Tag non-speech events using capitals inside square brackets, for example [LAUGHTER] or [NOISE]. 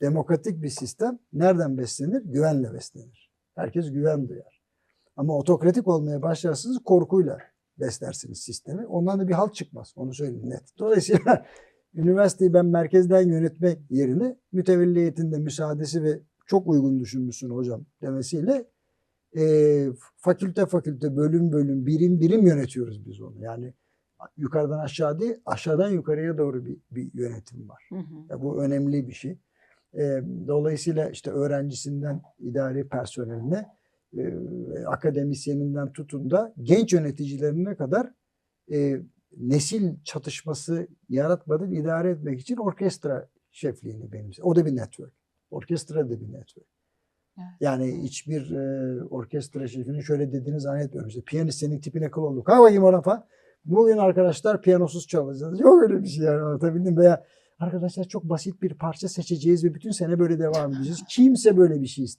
demokratik bir sistem nereden beslenir? Güvenle beslenir. Herkes güven duyar. Ama otokratik olmaya başlarsınız korkuyla beslersiniz sistemi. Ondan da bir halt çıkmaz. Onu söyleyeyim net. Dolayısıyla [LAUGHS] üniversiteyi ben merkezden yönetmek yerine mütevelliyetin de müsaadesi ve çok uygun düşünmüşsün hocam demesiyle e, fakülte fakülte bölüm bölüm birim birim yönetiyoruz biz onu. Yani yukarıdan aşağı değil aşağıdan yukarıya doğru bir, bir yönetim var. Hı hı. Ya bu önemli bir şey. E, dolayısıyla işte öğrencisinden idari personeline, e, akademisyeninden tutun da genç yöneticilerine kadar e, nesil çatışması yaratmadan idare etmek için orkestra şefliğini benimse. O da bir network. Orkestra da bir network. Evet. Yani hiçbir e, orkestra şefinin şöyle dediğini zannetmiyorum. İşte piyanist senin tipine kıl olduk. Ha bakayım ona falan. Bugün arkadaşlar piyanosuz çalacağız. Yok öyle bir şey yani anlatabildim. Veya arkadaşlar çok basit bir parça seçeceğiz ve bütün sene böyle devam edeceğiz. Kimse böyle bir şey istemiyor.